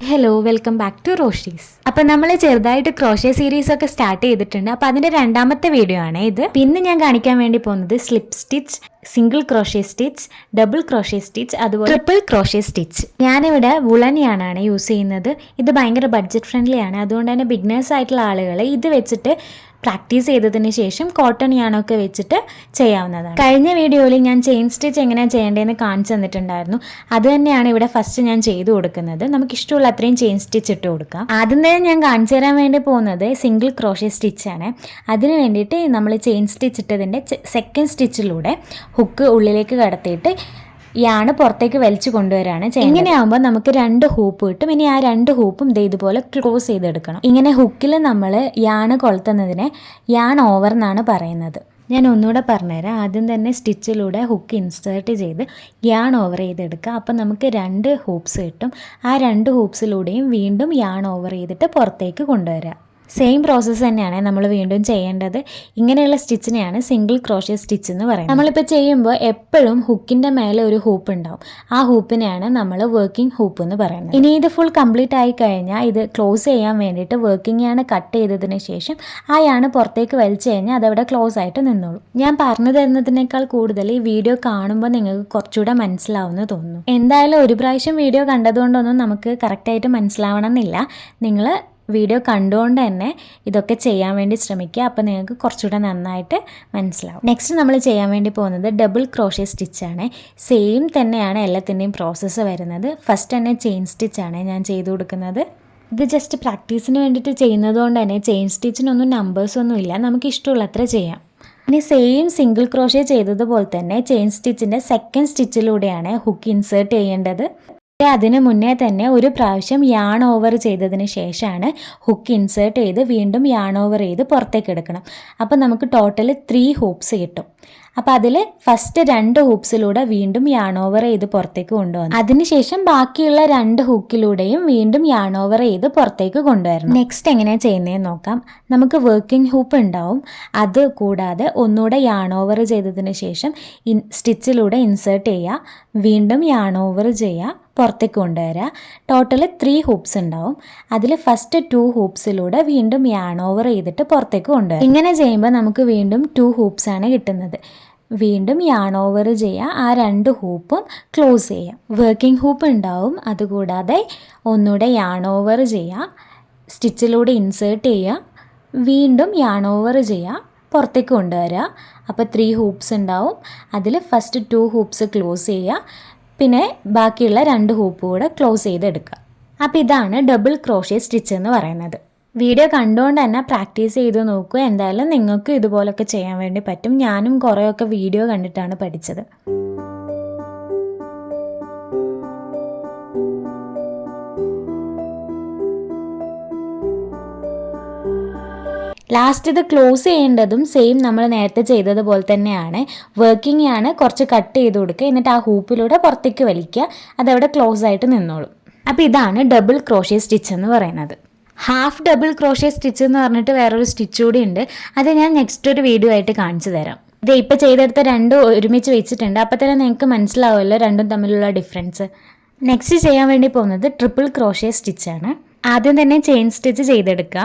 Hello welcome back to Roshi's അപ്പം നമ്മൾ ചെറുതായിട്ട് ക്രോഷേ സീരീസ് ഒക്കെ സ്റ്റാർട്ട് ചെയ്തിട്ടുണ്ട്. അപ്പം അതിന്റെ രണ്ടാമത്തെ വീഡിയോ ആണ് ഇത്. പിന്നെ ഞാൻ കാണിക്കാൻ വേണ്ടി പോകുന്നത് slip stitch single crochet stitch double crochet stitch അതുപോലെ ട്രിപ്പിൾ ക്രോഷേ സ്റ്റിച്ച് ഞാനിവിടെ വുളനിയാണാണ് യൂസ് ചെയ്യുന്നത്. ഇത് ഭയങ്കര ബഡ്ജറ്റ് ഫ്രണ്ട്ലി ആണ്. അതുകൊണ്ട് തന്നെ ബിഗ്നേഴ്സ് ആയിട്ടുള്ള ആളുകൾ ഇത് വെച്ചിട്ട് പ്രാക്ടീസ് ചെയ്തതിന് ശേഷം കോട്ടൺ യാണൊക്കെ വെച്ചിട്ട് ചെയ്യാവുന്നതാണ്. കഴിഞ്ഞ വീഡിയോയിൽ ഞാൻ ചെയിൻ സ്റ്റിച്ച് എങ്ങനെയാണ് ചെയ്യേണ്ടതെന്ന് കാണിച്ചു തന്നിട്ടുണ്ടായിരുന്നു. അത് തന്നെയാണ് ഇവിടെ ഫസ്റ്റ് ഞാൻ ചെയ്തു കൊടുക്കുന്നത്. നമുക്ക് ഇഷ്ടമുള്ള അത്രയും ചെയിൻ സ്റ്റിച്ച് ഇട്ട് കൊടുക്കാം. ആദ്യം തന്നെ ഞാൻ കാണിച്ചു തരാൻ വേണ്ടി പോകുന്നത് സിംഗിൾ ക്രോഷ്യ സ്റ്റിച്ചാണ് അതിന് വേണ്ടിയിട്ട് നമ്മൾ ചെയിൻ സ്റ്റിച്ച് ഇട്ടതിന്റെ സെക്കൻഡ് സ്റ്റിച്ചിലൂടെ ഹുക്ക് ഉള്ളിലേക്ക് കടത്തിയിട്ട് യാണ് പുറത്തേക്ക് വലിച്ചു കൊണ്ടുവരാണ് ഇങ്ങനെ ഇങ്ങനെയാകുമ്പോൾ നമുക്ക് രണ്ട് ഹൂപ്പ് കിട്ടും. ഇനി ആ രണ്ട് ഹൂപ്പും ദേ ഇതുപോലെ ക്ലോസ് ചെയ്തെടുക്കണം. ഇങ്ങനെ ഹുക്കിൽ നമ്മൾ യാണ് കൊളുത്തുന്നതിനെ യാൺ ഓവർ എന്നാണ് പറയുന്നത്. ഞാൻ ഒന്നുകൂടെ പറഞ്ഞുതരാം. ആദ്യം തന്നെ സ്റ്റിച്ചിലൂടെ ഹുക്ക് ഇൻസേർട്ട് ചെയ്ത് യാൺ ഓവർ ചെയ്തെടുക്കുക. അപ്പം നമുക്ക് രണ്ട് ഹൂപ്സ് കിട്ടും. ആ രണ്ട് ഹൂപ്സിലൂടെയും വീണ്ടും യാൺ ഓവർ ചെയ്തിട്ട് പുറത്തേക്ക് കൊണ്ടുവരാം. സെയിം പ്രോസസ്സ് തന്നെയാണ് നമ്മൾ വീണ്ടും ചെയ്യേണ്ടത്. ഇങ്ങനെയുള്ള സ്റ്റിച്ചിനെയാണ് സിംഗിൾ ക്രോഷ്യ സ്റ്റിച്ച് എന്ന് പറയുന്നത്. നമ്മളിപ്പോൾ ചെയ്യുമ്പോൾ എപ്പോഴും ഹുക്കിന്റെ മേലെ ഒരു ഹൂപ്പ് ഉണ്ടാവും. ആ ഹൂപ്പിനെയാണ് നമ്മൾ വർക്കിംഗ് ഹൂപ്പ് എന്ന് പറയുന്നത്. ഇനി ഇത് ഫുൾ കംപ്ലീറ്റ് ആയി കഴിഞ്ഞാൽ ഇത് ക്ലോസ് ചെയ്യാൻ വേണ്ടിയിട്ട് വർക്കിംഗ് ആണ് കട്ട് ചെയ്തതിന് ശേഷം ആ യാണ് പുറത്തേക്ക് വലിച്ചു കഴിഞ്ഞാൽ അതവിടെ ക്ലോസ് ആയിട്ട് നിന്നോളൂ. ഞാൻ പറഞ്ഞു തരുന്നതിനേക്കാൾ കൂടുതൽ ഈ വീഡിയോ കാണുമ്പോൾ നിങ്ങൾക്ക് കുറച്ചുകൂടെ മനസ്സിലാവുമെന്ന് തോന്നുന്നു. എന്തായാലും ഒരു പ്രാവശ്യം വീഡിയോ കണ്ടതുകൊണ്ടൊന്നും നമുക്ക് കറക്റ്റായിട്ട് മനസ്സിലാവണം എന്നില്ല നിങ്ങൾ വീഡിയോ കണ്ടുകൊണ്ട് തന്നെ ഇതൊക്കെ ചെയ്യാൻ വേണ്ടി ശ്രമിക്കുക. അപ്പോൾ നിങ്ങൾക്ക് കുറച്ചുകൂടെ നന്നായിട്ട് മനസ്സിലാവും. നെക്സ്റ്റ് നമ്മൾ ചെയ്യാൻ വേണ്ടി പോകുന്നത് ഡബിൾ ക്രോഷ്യ സ്റ്റിച്ചാണ് സെയിം തന്നെയാണ് എല്ലാത്തിന്റെയും പ്രോസസ്സ് വരുന്നത്. ഫസ്റ്റ് തന്നെ ചെയിൻ സ്റ്റിച്ചാണ് ഞാൻ ചെയ്തു കൊടുക്കുന്നത്. ഇത് ജസ്റ്റ് പ്രാക്ടീസിന് വേണ്ടിയിട്ട് ചെയ്യുന്നത് കൊണ്ട് തന്നെ ചെയിൻ സ്റ്റിച്ചിനൊന്നും നമ്പേഴ്സൊന്നും ഇല്ല. നമുക്ക് ഇഷ്ടമുള്ളത്ര ചെയ്യാം. ഇനി സെയിം സിംഗിൾ ക്രോഷ്യ ചെയ്തതുപോലെ തന്നെ ചെയിൻ സ്റ്റിച്ചിന്റെ സെക്കൻഡ് സ്റ്റിച്ചിലൂടെയാണ് ഹുക്ക് ഇൻസേർട്ട് ചെയ്യേണ്ടത്. അതിന് മുന്നേ തന്നെ ഒരു പ്രാവശ്യം യാൺ ഓവർ ചെയ്തതിന് ശേഷമാണ് ഹുക്ക് ഇൻസേർട്ട് ചെയ്ത് വീണ്ടും യാൺ ഓവർ ചെയ്ത് പുറത്തേക്ക് എടുക്കണം. അപ്പോൾ നമുക്ക് ടോട്ടൽ ത്രീ ഹൂപ്സ് കിട്ടും. അപ്പോൾ അതിൽ ഫസ്റ്റ് രണ്ട് ഹൂപ്സിലൂടെ വീണ്ടും യാൺ ഓവർ ചെയ്ത് പുറത്തേക്ക് കൊണ്ടുവന്നു. അതിനുശേഷം ബാക്കിയുള്ള രണ്ട് ഹൂക്കിലൂടെയും വീണ്ടും യാൺ ഓവർ ചെയ്ത് പുറത്തേക്ക് കൊണ്ടുവരണം. നെക്സ്റ്റ് എങ്ങനെയാണ് ചെയ്യുന്നതെന്ന് നോക്കാം. നമുക്ക് വർക്കിംഗ് ഹൂപ്പ് ഉണ്ടാവും. അത് കൂടാതെ ഒന്നുകൂടെ യാൺ ഓവർ ചെയ്തതിന് ശേഷം സ്റ്റിച്ചിലൂടെ ഇൻസേർട്ട് ചെയ്യുക. വീണ്ടും യാൺ ഓവർ ചെയ്യുക. പുറത്തേക്ക് കൊണ്ടുവരിക ടോട്ടൽ ത്രീ ഹൂപ്സ് ഉണ്ടാവും. അതിൽ ഫസ്റ്റ് ടു ഹൂപ്സിലൂടെ വീണ്ടും യാൺ ഓവർ ചെയ്തിട്ട് പുറത്തേക്ക് കൊണ്ടുവരാം. ഇങ്ങനെ ചെയ്യുമ്പോൾ നമുക്ക് വീണ്ടും ടു ഹൂപ്സ് ആണ് കിട്ടുന്നത്. വീണ്ടും യാൺ ഓവർ ചെയ്യുക ആ രണ്ട് ഹൂപ്പും ക്ലോസ് ചെയ്യാം. വർക്കിംഗ് ഹൂപ്പ് ഉണ്ടാവും. അതുകൂടാതെ ഒന്നുകൂടെ യാൺ ഓവർ ചെയ്യുക സ്റ്റിച്ചിലൂടെ ഇൻസേർട്ട് ചെയ്യുക വീണ്ടും യാൺ ഓവർ ചെയ്യുക പുറത്തേക്ക് കൊണ്ടുവരിക അപ്പോൾ ത്രീ ഹൂപ്സ് ഉണ്ടാവും. അതിൽ ഫസ്റ്റ് ടു ഹൂപ്സ് ക്ലോസ് ചെയ്യുക പിന്നെ ബാക്കിയുള്ള രണ്ട് ഹൂപ്പ് കൂടെ ക്ലോസ് ചെയ്തെടുക്കുക. അപ്പോൾ ഇതാണ് ഡബിൾ ക്രോഷ്യ സ്റ്റിച്ച് എന്ന് പറയുന്നത്. വീഡിയോ കണ്ടുകൊണ്ട് തന്നെ പ്രാക്ടീസ് ചെയ്ത് നോക്കൂ എന്തായാലും നിങ്ങൾക്കും ഇതുപോലൊക്കെ ചെയ്യാൻ വേണ്ടി പറ്റും. ഞാനും കുറേയൊക്കെ വീഡിയോ കണ്ടിട്ടാണ് പഠിച്ചത്. ലാസ്റ്റ് ഇത് ക്ലോസ് ചെയ്യേണ്ടതും സെയിം നമ്മൾ നേരത്തെ ചെയ്തതുപോലെ തന്നെയാണ്. വർക്കിംഗ് ആണ് കുറച്ച് കട്ട് ചെയ്ത് കൊടുക്കുക. എന്നിട്ട് ആ ഹൂപ്പിലൂടെ പുറത്തേക്ക് വലിക്കുക. അതവിടെ ക്ലോസ് ആയിട്ട് നിന്നോളും. അപ്പോൾ ഇതാണ് ഡബിൾ ക്രോഷ്യ സ്റ്റിച്ച് എന്ന് പറയുന്നത്. ഹാഫ് ഡബിൾ ക്രോഷ്യ സ്റ്റിച്ച് എന്ന് പറഞ്ഞിട്ട് വേറൊരു സ്റ്റിച്ച് കൂടി ഉണ്ട്. അത് ഞാൻ നെക്സ്റ്റ് ഒരു വീഡിയോ ആയിട്ട് കാണിച്ചു തരാം. ഇത് ഇപ്പോൾ ചെയ്തെടുത്ത രണ്ടും ഒരുമിച്ച് വെച്ചിട്ടുണ്ട്. അപ്പോൾ തന്നെ നിങ്ങൾക്ക് മനസ്സിലാവുമല്ലോ രണ്ടും തമ്മിലുള്ള ഡിഫറൻസ് നെക്സ്റ്റ് ചെയ്യാൻ വേണ്ടി പോകുന്നത് ട്രിപ്പിൾ ക്രോഷ്യ സ്റ്റിച്ചാണ് ആദ്യം തന്നെ ചെയിൻ സ്റ്റിച്ച് ചെയ്തെടുക്കുക.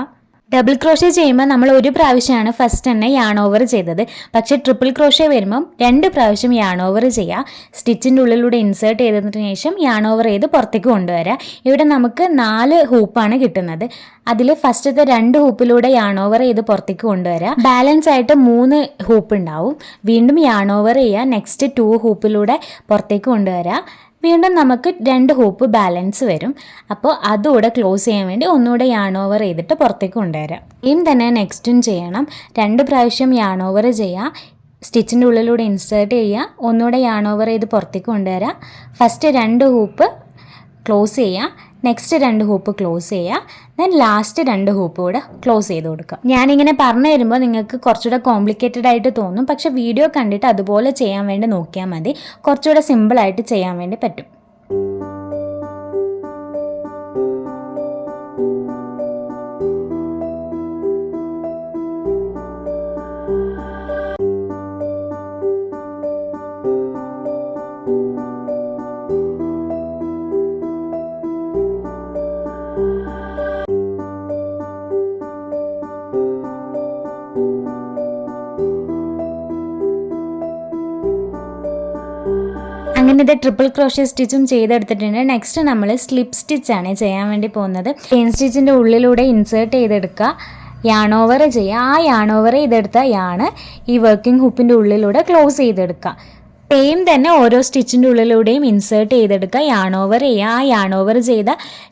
ഡബിൾ ക്രോഷേ ചെയ്യുമ്പോൾ നമ്മൾ ഒരു പ്രാവശ്യമാണ് ഫസ്റ്റ് തന്നെ യാൺ ഓവർ ചെയ്തത്. പക്ഷേ ട്രിപ്പിൾ ക്രോഷേ വരുമ്പം രണ്ട് പ്രാവശ്യം യാൺ ഓവർ ചെയ്യുക സ്റ്റിച്ചിന്റെ ഉള്ളിലൂടെ ഇൻസേർട്ട് ചെയ്തതിന് ശേഷം യാൺ ഓവർ ചെയ്ത് പുറത്തേക്ക് കൊണ്ടുവരിക ഇവിടെ നമുക്ക് നാല് ഹൂപ്പാണ് കിട്ടുന്നത്. അതിൽ ഫസ്റ്റത്തെ രണ്ട് ഹൂപ്പിലൂടെ യാൺ ഓവർ ചെയ്ത് പുറത്തേക്ക് കൊണ്ടുവരിക ബാലൻസ് ആയിട്ട് മൂന്ന് ഹൂപ്പ് ഉണ്ടാവും. വീണ്ടും യാൺ ഓവർ ചെയ്യുക നെക്സ്റ്റ് ടു ഹൂപ്പിലൂടെ പുറത്തേക്ക് കൊണ്ടുവരിക വീണ്ടും നമുക്ക് രണ്ട് ഹൂപ്പ് ബാലൻസ് വരും. അപ്പോൾ അതുകൂടെ ക്ലോസ് ചെയ്യാൻ വേണ്ടി ഒന്നുകൂടെ യാൺ ഓവർ ചെയ്തിട്ട് പുറത്തേക്ക് കൊണ്ടുവരാം. ഇയും തന്നെ നെക്സ്റ്റും ചെയ്യണം. രണ്ട് പ്രാവശ്യം യാൺ ഓവർ ചെയ്യുക സ്റ്റിച്ചിന്റെ ഉള്ളിലൂടെ ഇൻസേർട്ട് ചെയ്യുക. ഒന്നുകൂടെ യാൺ ഓവർ ചെയ്ത് പുറത്തേക്ക് കൊണ്ടുവരാം. ഫസ്റ്റ് രണ്ട് ഹൂപ്പ് ക്ലോസ് ചെയ്യുക നെക്സ്റ്റ് രണ്ട് ഹൂപ്പ് ക്ലോസ് ചെയ്യുക ദെൻ ലാസ്റ്റ് രണ്ട് ഹൂപ്പ് കൂടെ ക്ലോസ് ചെയ്ത് കൊടുക്കുക ഞാനിങ്ങനെ പറഞ്ഞു തരുമ്പോൾ നിങ്ങൾക്ക് കുറച്ചുകൂടെ കോംപ്ലിക്കേറ്റഡ് ആയിട്ട് തോന്നും. പക്ഷെ വീഡിയോ കണ്ടിട്ട് അതുപോലെ ചെയ്യാൻ വേണ്ടി നോക്കിയാൽ മതി. കുറച്ചുകൂടെ സിമ്പിളായിട്ട് ചെയ്യാൻ വേണ്ടി പറ്റും. പിന്നെ ഇത് ട്രിപ്പിൾ ക്രോഷ്യ സ്റ്റിച്ചും ചെയ്തെടുത്തിട്ടുണ്ട്. നെക്സ്റ്റ് നമ്മൾ സ്ലിപ്പ് സ്റ്റിച്ചാണ് ചെയ്യാൻ വേണ്ടി പോകുന്നത്. ചെയിൻ സ്റ്റിച്ചിന്റെ ഉള്ളിലൂടെ ഇൻസേർട്ട് ചെയ്തെടുക്കുക. യാണോവർ ചെയ്യുക. ആ യാണോവർ ചെയ്തെടുത്ത യാണ് ഈ വർക്കിംഗ് ഹുപ്പിന്റെ ഉള്ളിലൂടെ ക്ലോസ് ചെയ്തെടുക്കുക. സെയിം തന്നെ ഓരോ സ്റ്റിച്ചിന്റെ ഉള്ളിലൂടെയും ഇൻസേർട്ട് ചെയ്തെടുക്കുക. യാൺ ഓവർ ചെയ്യുക. ആ യാൺ ഓവർ ചെയ്ത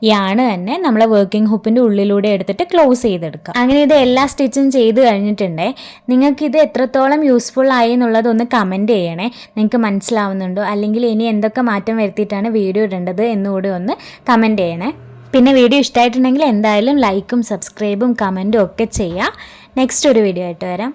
യാണ് തന്നെ നമ്മളെ വർക്കിംഗ് ഹുപ്പിന്റെ ഉള്ളിലൂടെ എടുത്തിട്ട് ക്ലോസ് ചെയ്തെടുക്കുക. അങ്ങനെ ഇത് എല്ലാ സ്റ്റിച്ചും ചെയ്ത് കഴിഞ്ഞിട്ടുണ്ടേ നിങ്ങൾക്ക് ഇത് എത്രത്തോളം യൂസ്ഫുൾ ആയി എന്നുള്ളത് ഒന്ന് കമന്റ് ചെയ്യണേ. നിങ്ങൾക്ക് മനസ്സിലാവുന്നുണ്ടോ? അല്ലെങ്കിൽ ഇനി എന്തൊക്കെ മാറ്റം വരുത്തിയിട്ടാണ് വീഡിയോ ഇടേണ്ടത് എന്നുകൂടി ഒന്ന് കമന്റ് ചെയ്യണേ. പിന്നെ വീഡിയോ ഇഷ്ടമായിട്ടുണ്ടെങ്കിൽ എന്തായാലും ലൈക്കും സബ്സ്ക്രൈബും കമന്റും ഒക്കെ ചെയ്യുക. നെക്സ്റ്റ് ഒരു വീഡിയോ ആയിട്ട് വരാം.